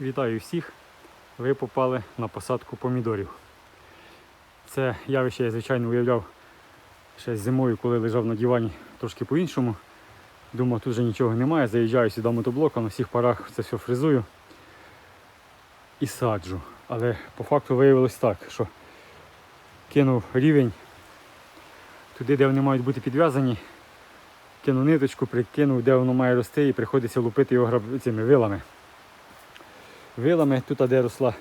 Вітаю всіх! Ви попали на посадку помідорів. Це явище я, звичайно, уявляв ще зимою, коли лежав на дивані трошки по-іншому. Думав, тут вже нічого немає. Заїжджаю сюди мотоблоком, на всіх парах це все фрезую і саджу. Але по факту виявилось так, що кинув рівень туди, де вони мають бути підв'язані, кинув ниточку, прикинув, де воно має рости, і приходиться лупити його граб- цими вилами вилами, тут де росла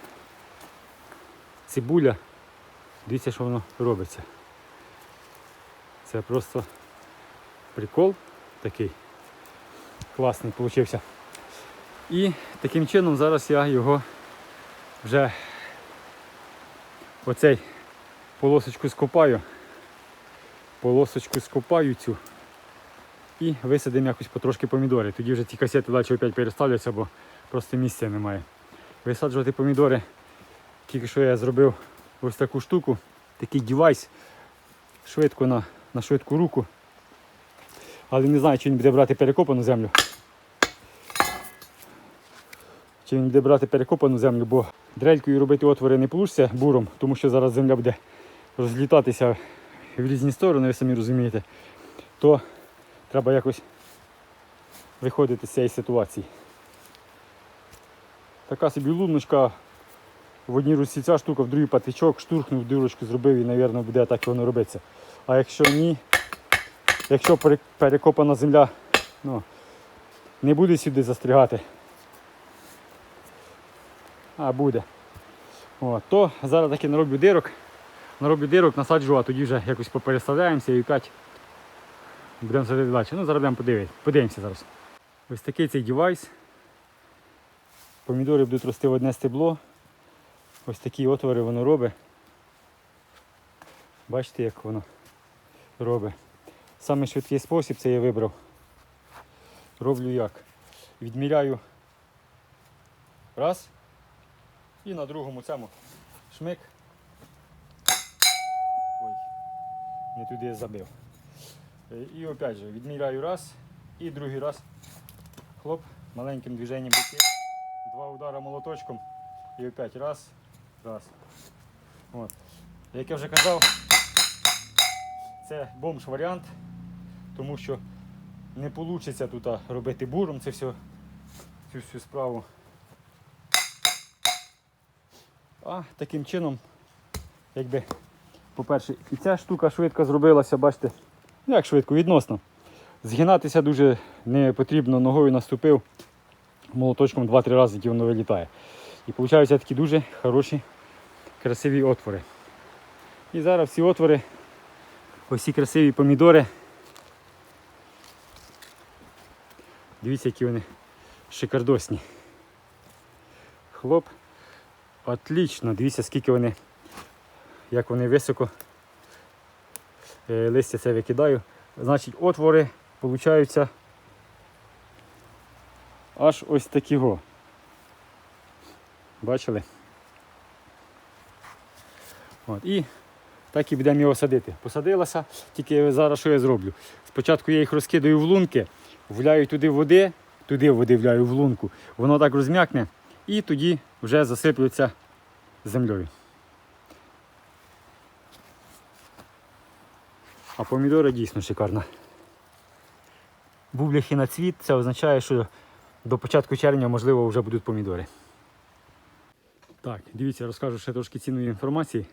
цибуля. Дивіться, що воно робиться. Це просто прикол такий класний получився. І таким чином зараз я його вже оцей полосочку скопаю, полосочку скопаю цю і висадимо якось потрошки помідори. Тоді вже ці касети далі опять переставляться, бо просто місця немає висаджувати помідори. Тільки що я зробив ось таку штуку, такий девайс, швидко на, на швидку руку. Але не знаю, чи він буде брати перекопану землю. Чи він буде брати перекопану землю, бо дрелькою робити отвори не вийде буром, тому що зараз земля буде розлітатися в різні сторони, ви самі розумієте, то треба якось виходити з цієї ситуації. Така собі луночка. В одній руці ця штука, в другій патичок, штурхнув, дирочку зробив і, мабуть, буде так воно робиться. А якщо ні, якщо перекопана земля ну, не буде сюди застрягати, а буде, О, то зараз таки нароблю дирок, нароблю дирок, насаджу, а тоді вже якось попереставляємося і опять будемо садити далі. Ну, зараз. Подивимося зараз. Ось такий цей девайс. Помідори будуть рости в одне стебло. Ось такі отвори воно робить. Бачите, як воно робить. Самий швидкий спосіб це я вибрав. Роблю як? Відміряю раз і на другому цьому шмик. Ой, не туди я забив. Е, І опять же відміряю раз і другий раз. Хлоп, маленьким движенням руки. Два удара молоточком і опять раз, раз. От. Як я вже казав, це бомж варіант, тому що не вийде тут робити буром це все, цю всю справу. А таким чином, якби, по-перше, і ця штука швидко зробилася, бачите, ну, як швидко, відносно. Згинатися дуже не потрібно, ногою наступив молоточком 2-3 рази, які воно вилітає. І получаються такі дуже хороші, красиві отвори. І зараз ці отвори, ось ці красиві помідори. Дивіться, які вони шикардосні. Хлоп. Отлично, дивіться, скільки вони, як вони високо. Е, Листя це викидаю. Значить, отвори получаються аж ось такі го. Бачили? От, і так і будемо його садити. Посадилася, тільки зараз що я зроблю? Спочатку я їх розкидаю в лунки, вляю туди води, туди води вляю в лунку, воно так розм'якне і тоді вже засиплюється землею. А помідори дійсно шикарна. Бубліхи на цвіт, це означає, що до початку червня, можливо, вже будуть помідори. Так, дивіться, розкажу ще трошки цінної інформації.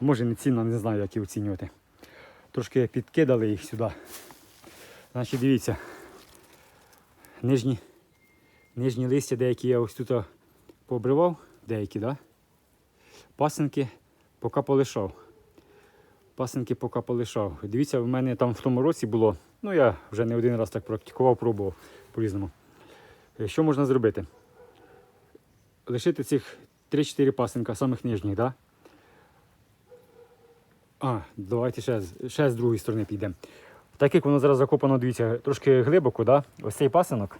Може не цінно, не знаю, як її оцінювати. Трошки підкидали їх сюди. Значить, дивіться, нижні, нижні листя, деякі я ось тут пообривав, деякі, да? пасенки поки полишав. Пасенки поки полишав. Дивіться, в мене там в тому році було, ну я вже не один раз так практикував, пробував по-різному. Е, Що можна зробити? Лишити цих 3-4 пасенка, самих нижніх, да? А, давайте ще, ще з другої сторони підемо. Так як воно зараз закопано, дивіться, трошки глибоко, да? ось цей пасинок.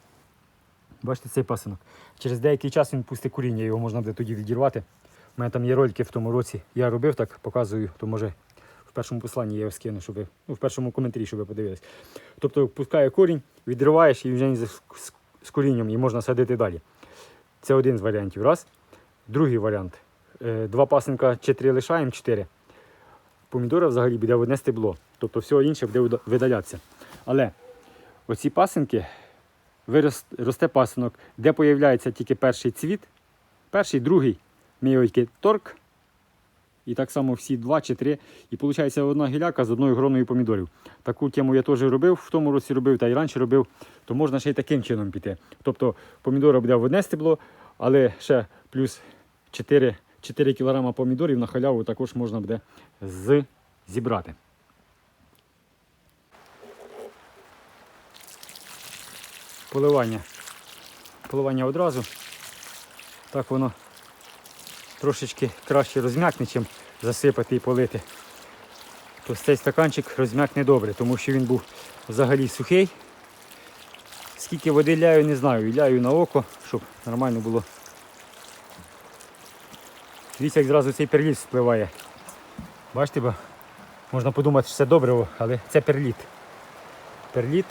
Бачите, цей пасинок. Через деякий час він пустить коріння, його можна буде тоді відірвати. У мене там є ролики в тому році. Я робив так, показую, то може в першому посланні я його скину, щоб ви, ну, в першому коментарі, щоб ви подивились. Тобто пускає корінь, відриваєш і вже він з, корінням і можна садити далі. Це один з варіантів. Раз. Другий варіант. Е, Два пасинка чи три лишаємо, чотири. Помідора взагалі буде одне стебло. Тобто все інше буде видалятися. Але оці пасинки, росте пасинок, де появляється тільки перший цвіт, перший, другий, тільки торк. І так само всі два чи три. І виходить одна гіляка з одною гроною помідорів. Таку тему я теж робив, в тому році робив, та й раніше робив, то можна ще й таким чином піти. Тобто помідора буде в одне стебло, але ще плюс 4, 4 кг помідорів на халяву також можна буде з, зібрати. Поливання. Поливання одразу. Так воно трошечки краще розм'якне, чим засипати і полити. То цей стаканчик розм'якне добре, тому що він був взагалі сухий. Скільки води ляю, не знаю. Ляю на око, щоб нормально було. Дивіться, як зразу цей перліт спливає. Бачите, бо можна подумати, що це добре, але це перліт. Перліт.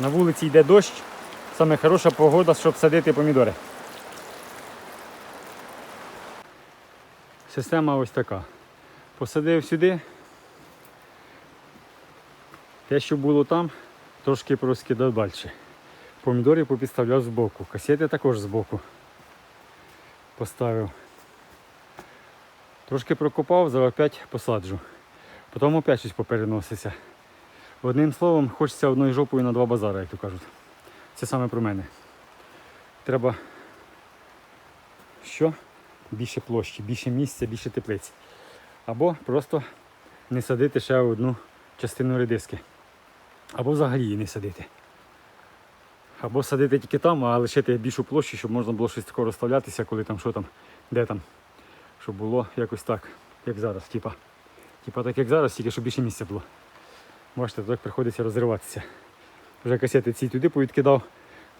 На вулиці йде дощ. Саме хороша погода, щоб садити помідори. Система ось така. Посадив сюди. Те, що було там, трошки розкидав далі. Помідори попідставляв збоку. Касети також збоку. Поставив. Трошки прокопав, зараз опять посаджу. Потім опять щось попереноситься. Одним словом, хочеться одною жопою на два базари, як то кажуть. Це саме про мене. Треба що? Більше площі, більше місця, більше теплиць. Або просто не садити ще одну частину редиски. Або взагалі її не садити. Або садити тільки там, а лишити більшу площу, щоб можна було щось такого розставлятися, коли там що там, де там. Щоб було якось так, як зараз. Типа, типа так як зараз, тільки щоб більше місця було. Бачите, так приходиться розриватися. Вже касети ці туди повідкидав,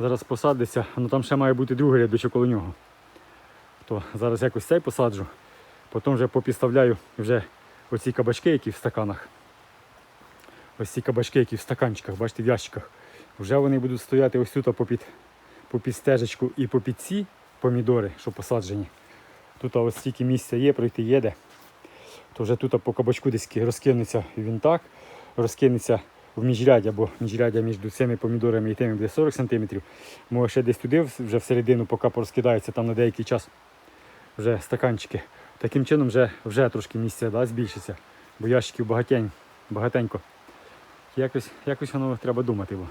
зараз посадиться, ну там ще має бути другий рядочок коло нього. То зараз якось цей посаджу, потім вже попідставляю вже оці кабачки, які в стаканах. Ось ці кабачки, які в стаканчиках, бачите, в ящиках. Вже вони будуть стояти ось тут попід, попід стежечку і попід ці помідори, що посаджені. Тут ось стільки місця є, пройти є де. То вже тут по кабачку десь розкинеться він так, розкинеться в міжряддя, бо міжряддя між цими помідорами і тими буде 40 см. Може ще десь туди, вже всередину, поки порозкидається там на деякий час вже стаканчики. Таким чином вже, вже трошки місця да, збільшиться, бо ящиків багатень, багатенько. Якось, якось воно треба думати. Бо.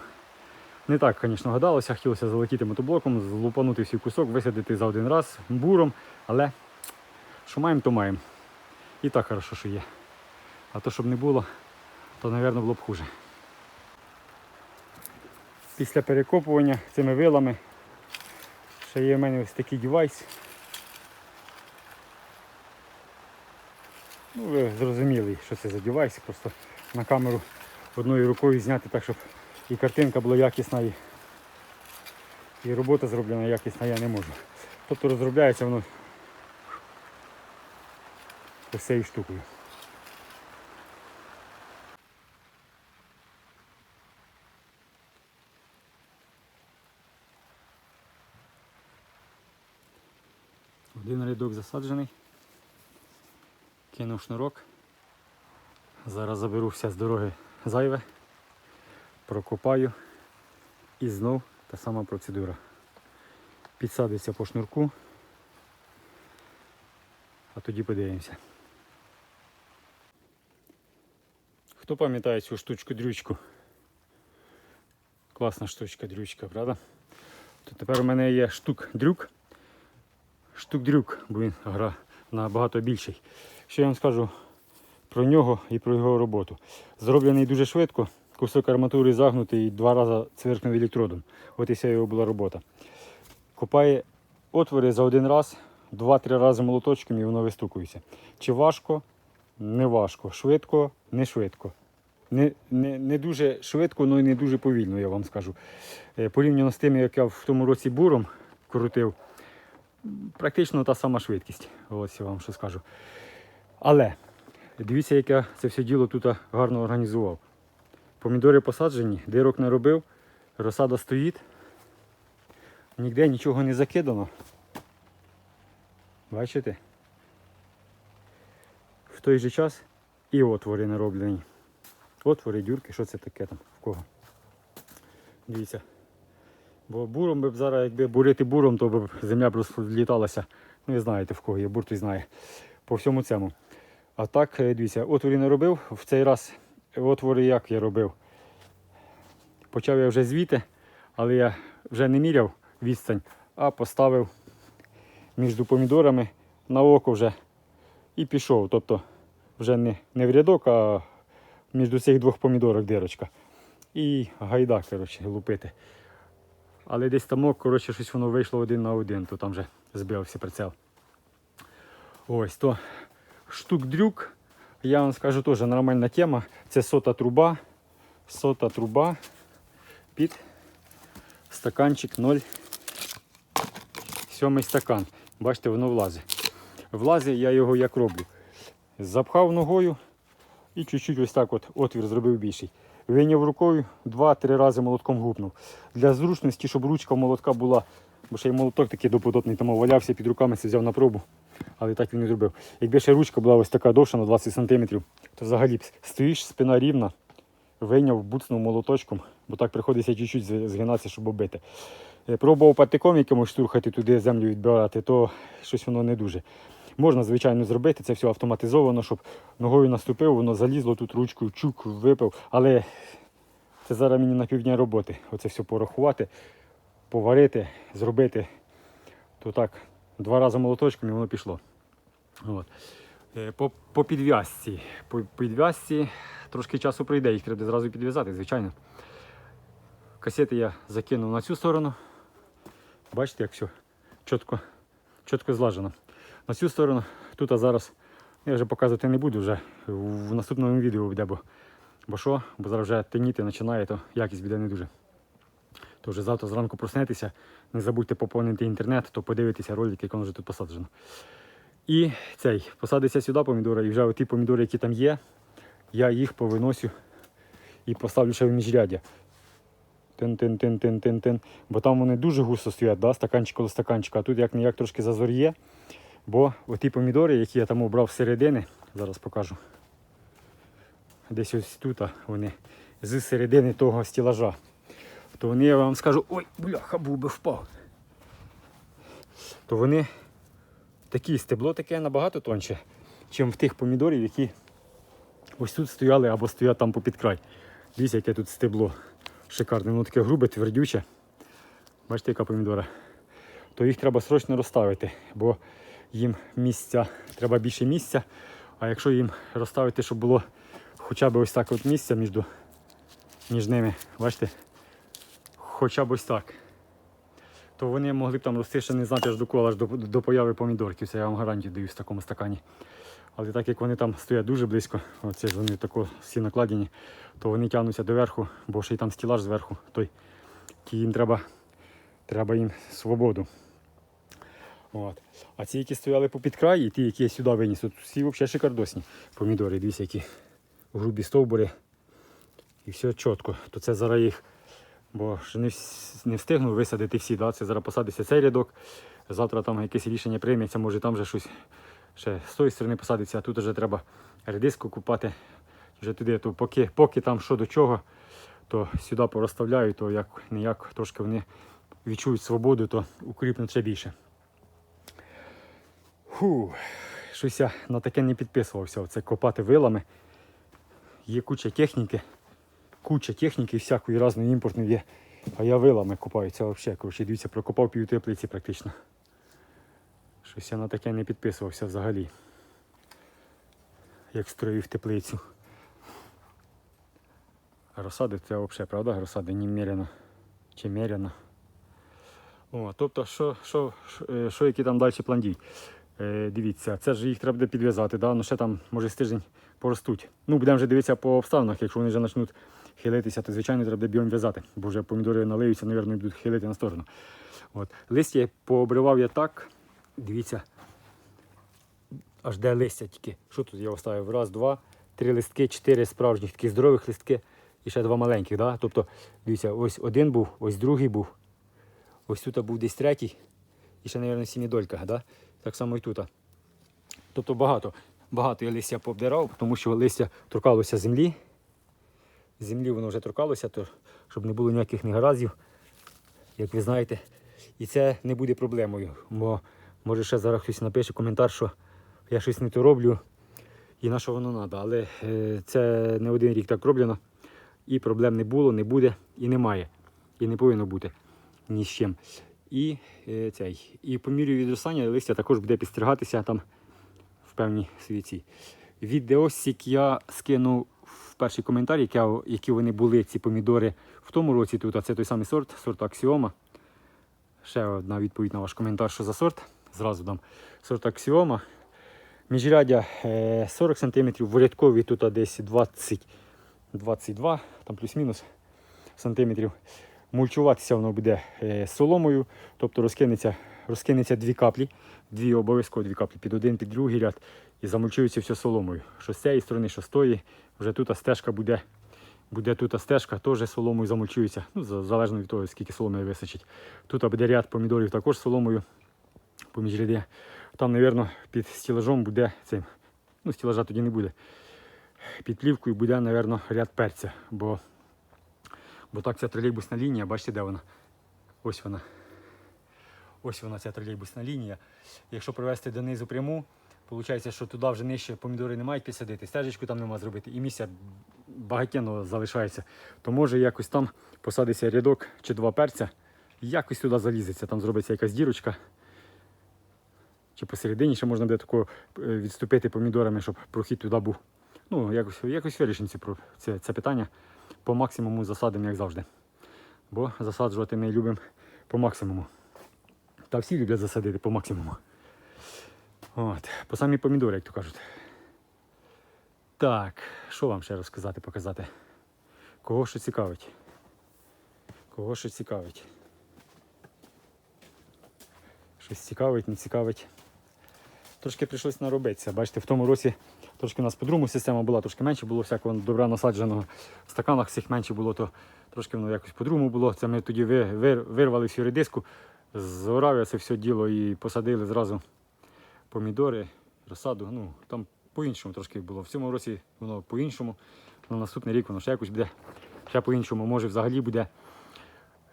Не так, звісно, гадалося, хотілося залетіти мотоблоком, злупанути всі кусок, висадити за один раз буром, але що маємо, то маємо. І так хорошо, що є. А то, щоб не було, то, мабуть, було б хуже. Після перекопування цими вилами ще є в мене ось такий девайс. Ну, ви зрозуміли, що це за девайс, просто на камеру одною рукою зняти так, щоб і картинка була якісна, і, і робота зроблена якісна, я не можу. Тобто розробляється воно ось цією штукою. Один рядок засаджений. Кинув шнурок. Зараз заберу все з дороги зайве, прокопаю і знов та сама процедура. Підсадиться по шнурку, а тоді подивимося. Хто пам'ятає цю штучку-дрючку? Класна штучка-дрючка, правда? То тепер у мене є штук-дрюк. Штук-дрюк, бо він гра набагато більший. Що я вам скажу про нього і про його роботу. Зроблений дуже швидко, кусок арматури загнутий і два рази цверкнув електродом. От і вся його була робота. Копає отвори за один раз, два-три рази молоточком і воно вистукується. Чи важко? Не важко. Швидко, не швидко. Не, не, не дуже швидко, але й не дуже повільно, я вам скажу. Е, Порівняно з тим, як я в тому році буром крутив, практично та сама швидкість. Ось я вам що скажу. Але дивіться, як я це все діло тут гарно організував. Помідори посаджені, дирок не робив, розсада стоїть. Ніде нічого не закидано. Бачите? В той же час і отвори не роблені. Отвори, дюрки, що це таке там в кого. Дивіться. Бо буром би б зараз, якби бурити буром, то б земля б розліталася. Ну, ви знаєте, в кого є, бур той знає. По всьому цьому. А так, е, дивіться, отворі не робив. В цей раз отвори як я робив. Почав я вже звідти, але я вже не міряв відстань, а поставив між помідорами на око вже і пішов. Тобто вже не, не в рядок, а між цих двох помідорок дирочка. І гайда, коротше, лупити. Але десь там, коротше, щось воно вийшло один на один, то там вже збився прицел. Ось то штук дрюк. Я вам скажу теж нормальна тема. Це сота труба. Сота труба під стаканчик 0. Сьомий стакан. Бачите, воно влазить. Влазить, я його як роблю. Запхав ногою і чуть-чуть ось так от отвір зробив більший. Вийняв рукою, два-три рази молотком гупнув. Для зручності, щоб ручка молотка була, бо ще й молоток такий допотопний, тому валявся під руками, це взяв на пробу. Але так він не зробив. Якби ще ручка була ось така довша на 20 см, то взагалі б стоїш, спина рівна, вийняв, буцнув молоточком, бо так приходиться чуть-чуть згинатися, щоб оббити. Е, Пробував патиком якимось штурхати туди землю відбирати, то щось воно не дуже. Можна, звичайно, зробити, це все автоматизовано, щоб ногою наступив, воно залізло тут ручкою, чук, випив. Але це зараз мені на півдня роботи. Оце все порахувати, поварити, зробити. То так, два рази молоточком і воно пішло. От. Е, По, по підв'язці. По підв'язці трошки часу пройде, їх треба зразу підв'язати, звичайно. Касети я закинув на цю сторону. Бачите, як все чітко, чітко злажено. На цю сторону тут а зараз я вже показувати не буду вже в наступному відео буде, бо, бо що, бо зараз вже темніти починає, то якість буде не дуже. То вже завтра зранку проснетеся, не забудьте поповнити інтернет, то подивитися ролик, як воно вже тут посаджено. І цей посадиться сюди помідори, і вже ті помідори, які там є, я їх повиносю і поставлю ще в міжряддя. Тин-тин-тин-тин-тин-тин. Бо там вони дуже густо стоять, да? стаканчик коло стаканчика, а тут як ніяк трошки зазор є. Бо оті помідори, які я там обрав середини, зараз покажу. Десь ось тут вони з середини того стілажа. То вони, я вам скажу, ой, бляха, був би впав. То вони такі стебло таке набагато тонше, ніж в тих помідорів, які ось тут стояли або стоять там попід край. Дивіться, яке тут стебло шикарне, воно таке грубе, твердюче. Бачите, яка помідора. То їх треба срочно розставити, бо їм місця, треба більше місця. А якщо їм розставити, щоб було хоча б ось так от місця між, між ними, бачите, хоча б ось так, то вони могли б там рости ще не знати аж до кола, аж до, до появи помідорків. Це я вам гарантію даю в такому стакані. Але так як вони там стоять дуже близько, оце вони тако всі накладені, то вони тягнуться доверху, бо ще й там стілаж зверху. Той, їм треба, треба їм свободу. От. А ці, які стояли попід край, і ті, які я сюди виніс, тут всі взагалі шикардосні помідори, дивіться, які грубі стовбури. І все чітко. То це зараз їх, бо ж не, не встигну висадити всі, да? це зараз посадиться цей рядок. Завтра там якесь рішення прийметься, може там вже щось ще з тої сторони посадиться, а тут вже треба редиску купати. Вже туди, то поки, поки там що до чого, то сюди порозставляю, то як ніяк трошки вони відчують свободу, то укріпнуть ще більше. Фу, щось я на таке не підписувався. Це копати вилами. Є куча техніки, куча техніки всякої різної імпортної є. А я вилами копаю. Це взагалі, коротше, дивіться, прокопав пів теплиці практично. Щось я на таке не підписувався взагалі. Як строїв теплицю. А розсади це взагалі, правда? Розсади немерено. Чи мерено. О, тобто, що, що, що, е, що який там далі план дій? Е, дивіться, це ж їх треба буде підв'язати, да? ну ще там може з тиждень поростуть. Ну, будемо вже дивитися по обставинах, якщо вони вже почнуть хилитися, то звичайно треба буде біом в'язати, бо вже помідори налиються, мабуть, будуть хилити на сторону. От. Листя пообривав я так, дивіться, аж де листя тільки. Що тут я оставив? Раз, два, три листки, чотири справжніх таких здорових листки і ще два маленьких. Да? Тобто, дивіться, ось один був, ось другий був. Ось тут був десь третій. І ще, мабуть, сімідолька, да? Так само і тут. Тобто багато. Багато я листя пообдирав, тому що листя торкалося землі. Землі воно вже торкалося, то, щоб не було ніяких негараздів, як ви знаєте. І це не буде проблемою. Бо може ще зараз хтось напише коментар, що я щось не то роблю і на що воно треба. Але е, це не один рік так роблено. І проблем не було, не буде і немає. І не повинно бути ні з чим. І е, цей. І по мірі відростання листя також буде підстригатися там в певній світі. Відеосік я скинув в перший коментар, які, вони були, ці помідори в тому році тут, а це той самий сорт, сорт Аксіома. Ще одна відповідь на ваш коментар, що за сорт. Зразу дам сорт Аксіома. Міжрядя е, 40 см, в рядкові тут десь 20, 22, там плюс-мінус сантиметрів. Мульчуватися воно буде е, соломою, тобто розкинеться, розкинеться дві каплі, дві обов'язково дві каплі під один, під другий ряд і замульчується все соломою. Що з цієї сторони, що з тої, вже тут стежка буде. Буде тут стежка, теж соломою замульчується, ну, залежно від того, скільки соломи височить. Тут буде ряд помідорів також соломою поміж ряди. Там, мабуть, під стілажом буде цим. Ну, стілажа тоді не буде. Під плівкою буде, мабуть, ряд перця. Бо, бо так ця тролейбусна лінія, бачите, де вона? Ось вона. Ось вона, ця тролейбусна лінія. Якщо провести донизу пряму, виходить, що туди вже нижче помідори не мають підсадити, стежечку там нема зробити, і місця багатенно залишається. То може якось там посадиться рядок чи два перця, якось туди залізеться, там зробиться якась дірочка. Чи посередині ще можна буде тако е, відступити помідорами, щоб прохід туди був. Ну, якось, якось вирішимо це, це питання. По максимуму засадимо, як завжди. Бо засаджувати ми любимо по максимуму. Та всі люблять засадити по максимуму. От, по самі помідори, як то кажуть. Так, що вам ще розказати, показати? Кого що цікавить? Кого що цікавить? Щось цікавить, не цікавить. Трошки прийшлось наробитися. Бачите, в тому році трошки у нас по-другому система була, трошки менше було всякого добра насадженого. В стаканах всіх менше було, то трошки воно якось по-другому було. Це ми тоді ви- вирвали всю редиску, зорав це все діло і посадили зразу помідори, розсаду. Ну, там по-іншому трошки було. В цьому році воно по-іншому. На наступний рік воно ще якось буде. Ще по-іншому. Може взагалі буде.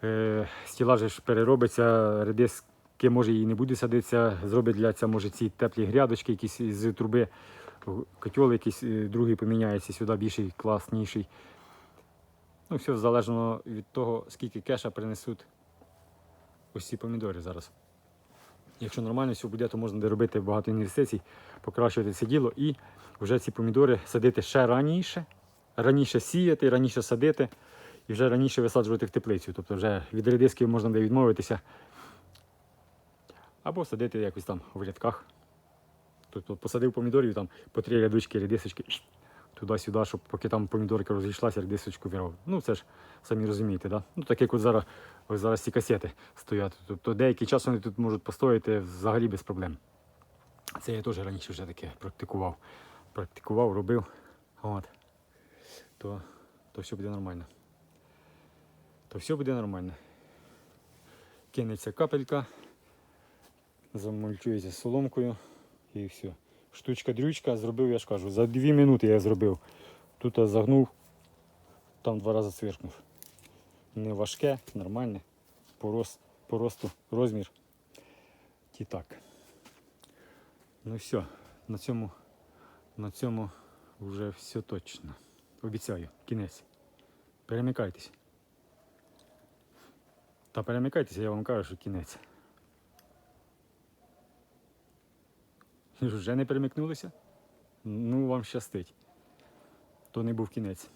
Е, стілаж же ж переробиться, редиски може і не буде садитися, зроблять для цього, може ці теплі грядочки, якісь з труби, котел якийсь е, другий поміняється сюди більший, класніший. Ну, все залежно від того, скільки кеша принесуть ось ці помідори зараз. Якщо нормально все буде, то можна робити багато інвестицій, покращувати це діло і вже ці помідори садити ще раніше, раніше сіяти, раніше садити і вже раніше висаджувати в теплицю. Тобто вже від редиски можна буде відмовитися. Або садити якось там в рядках. Тобто посадив помідорів там по три рядочки, редисочки туди-сюди, щоб поки там помідорка розійшлася, редисочку вирвав. Ну це ж самі розумієте, да? Ну так як от зараз, ось зараз ці касети стоять. Тобто деякий час вони тут можуть постояти взагалі без проблем. Це я теж раніше вже таке практикував. Практикував, робив. От. То, то все буде нормально. То все буде нормально. Кинеться капелька, замульчується соломкою і все. Штучка-дрючка зробив, я ж кажу, за дві минути я зробив. Тут загнув, там два рази цвіркнув. Не важке, нормальне. По, рост, по розмір. І так. Ну все, на цьому, на цьому вже все точно. Обіцяю, кінець. Перемикайтесь. Та перемикайтеся, я вам кажу, що кінець. Вже не перемикнулися? Ну, вам щастить. То не був кінець.